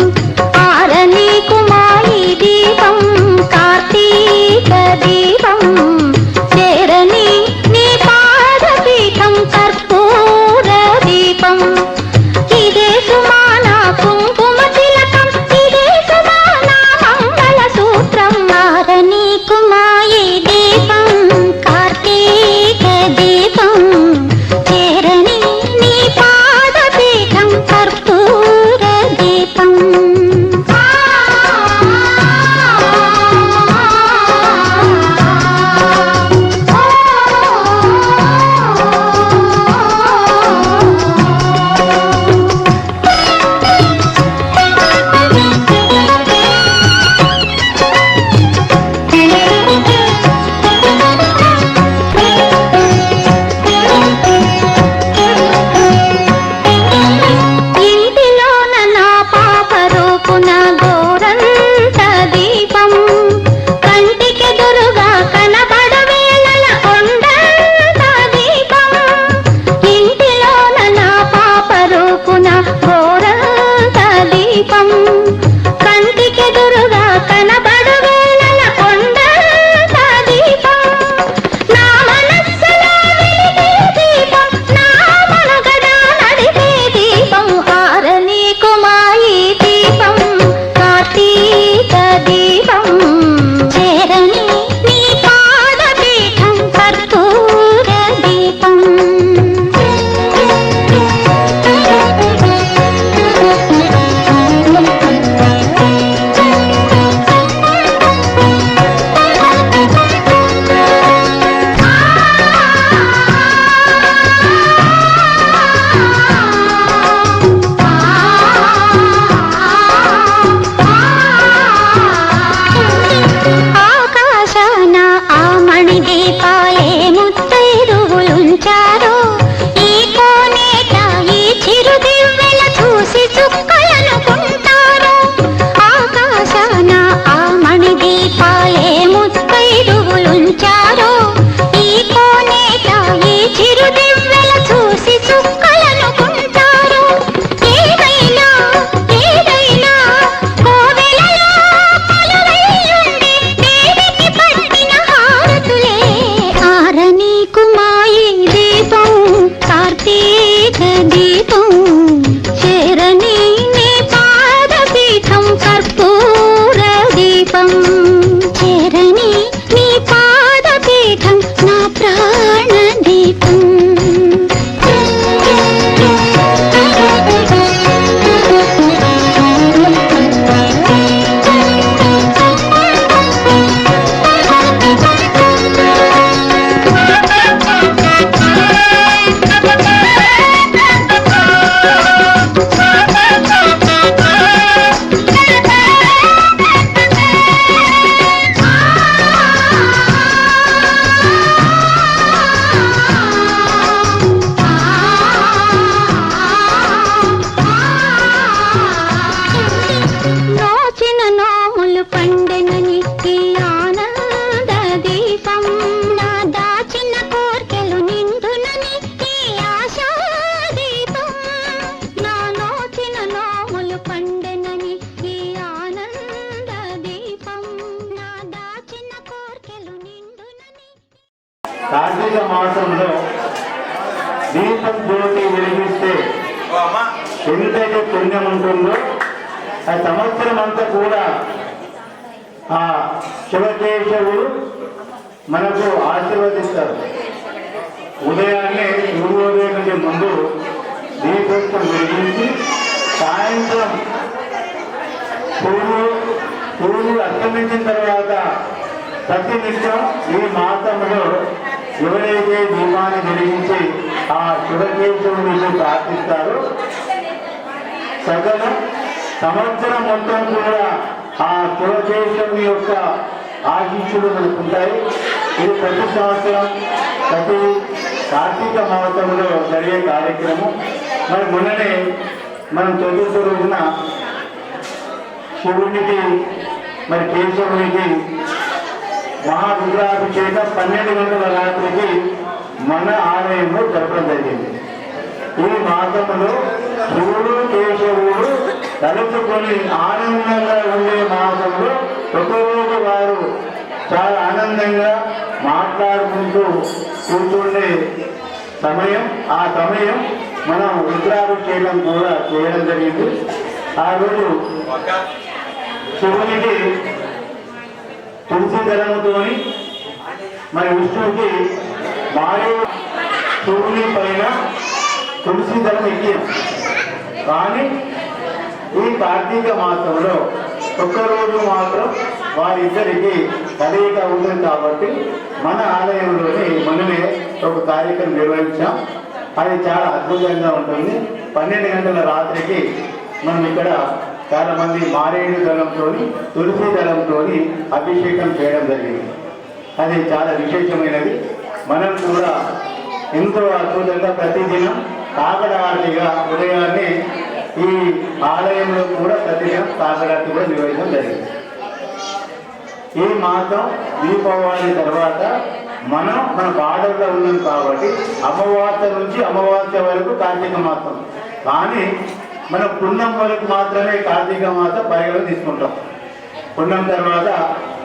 Thank you. రూపున గోరంత Karthika మాసంలో దీపం జ్యోతి వెలిగిస్తే ఎంతైతే పుణ్యం ఉంటుందో ఆ సంవత్సరం అంతా కూడా ఆ శివకేశవుడు మనకు ఆశీర్వదిస్తారు. ఉదయాన్నే సూర్యోదయం కంటే ముందు దీపోత్సవం వెలిగించి సాయంత్రం సూర్యుడు సూర్యుడు అస్తమించిన తర్వాత ప్రతి నిత్యం ఈ మాసంలో ఎవరైతే దీపాన్ని వెలిగించి ఆ శివకేశవుని ప్రార్థిస్తారు. సగల సంవత్సరం మొత్తం కూడా ఆ శివకేశవుని యొక్క ఆశీస్సులు మనకు ఉంటాయి. ఇది ప్రతి సంవత్సరం ప్రతి కార్తీక మహోత్సవంలో జరిగే కార్యక్రమం. మరి మొన్ననే మనం చతుర్థ రోజున శివునికి మరి కేశవునికి మహారుద్రాభిషేకం పన్నెండు గంటల రాత్రికి మన ఆలయంలో చెప్పడం జరిగింది. ఈ మాసంలో శివుడు కేశవుడు తలుచుకొని ఆనందంగా ఉండే మాసంలో ఒకరోజు వారు చాలా ఆనందంగా మాట్లాడుకుంటూ కూర్చుండే సమయం ఆ సమయం మనం రుద్రాభిషేకం కూడా చేయడం జరిగింది. ఆ రోజు శివునికి తులసి దళముతోని మరి విష్ణువుకి వాయు శివుని పైన తులసి దళం ఎక్కిన కానీ ఈ కార్తీక మాసంలో ఒక్కరోజు మాత్రం వారిద్దరికి కలయిక ఉంటుంది కాబట్టి మన ఆలయంలోని మనమే ఒక కార్యక్రమం నిర్వహించాం. అది చాలా అద్భుతంగా ఉంటుంది. పన్నెండు గంటల రాత్రికి మనం ఇక్కడ చాలా మంది మారేడు దళంతో తులసి దళంతో అభిషేకం చేయడం జరిగింది. అది చాలా విశేషమైనది. మనం కూడా ఎంతో అద్భుతంగా ప్రతిదినం కాకడాటిగా ఉదయాన్నే ఈ ఆలయంలో కూడా ప్రతిదినం కాకడాటి కూడా నిర్వహించడం జరిగింది. ఈ మాసం దీపావళి తర్వాత మనం మన బార్డర్లో ఉన్నాం కాబట్టి అమావాస్య నుంచి అమావాస్య వరకు కార్తీక మాసం. కానీ మనం పుణ్యం వరకు మాత్రమే కార్తీక మాసం పరిగణ తీసుకుంటాం. పుణ్యం తర్వాత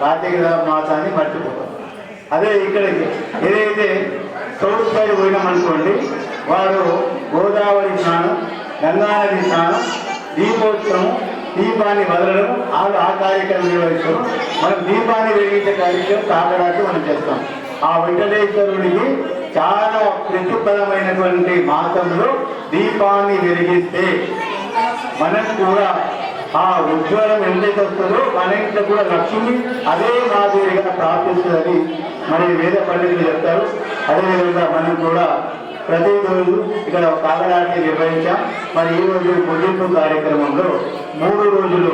కార్తీక మాసాన్ని మర్చిపోతాం. అదే ఇక్కడ ఏదైతే సౌత్ సైడ్ పోయినామనుకోండి వారు గోదావరి స్నానం గంగానది స్నానం దీపోత్సవం దీపాన్ని వదలడం వాళ్ళు ఆ కార్యక్రమం నిర్వహిస్తాం మనం దీపాన్ని వెలిగించే కార్యక్రమం సాగడానికి మనం చేస్తాం. ఆ వెంకటేశ్వరుడికి చాలా ప్రతిఫలమైనటువంటి మాసంలో దీపాన్ని వెలిగిస్తే మనకు కూడా ఆ ఉజ్వలం ఎంతైతే వస్తుందో మన ఇంట్లో కూడా లక్ష్మి అదే మాదిరిగా ప్రాప్తిస్తుందని మరి వేద పండితులు చెప్తారు. అదేవిధంగా మనం కూడా ప్రతి రోజు ఇక్కడ కాకడాన్ని నిర్వహించాం. మరి ఈ రోజు ముగింపు కార్యక్రమంలో మూడు రోజులు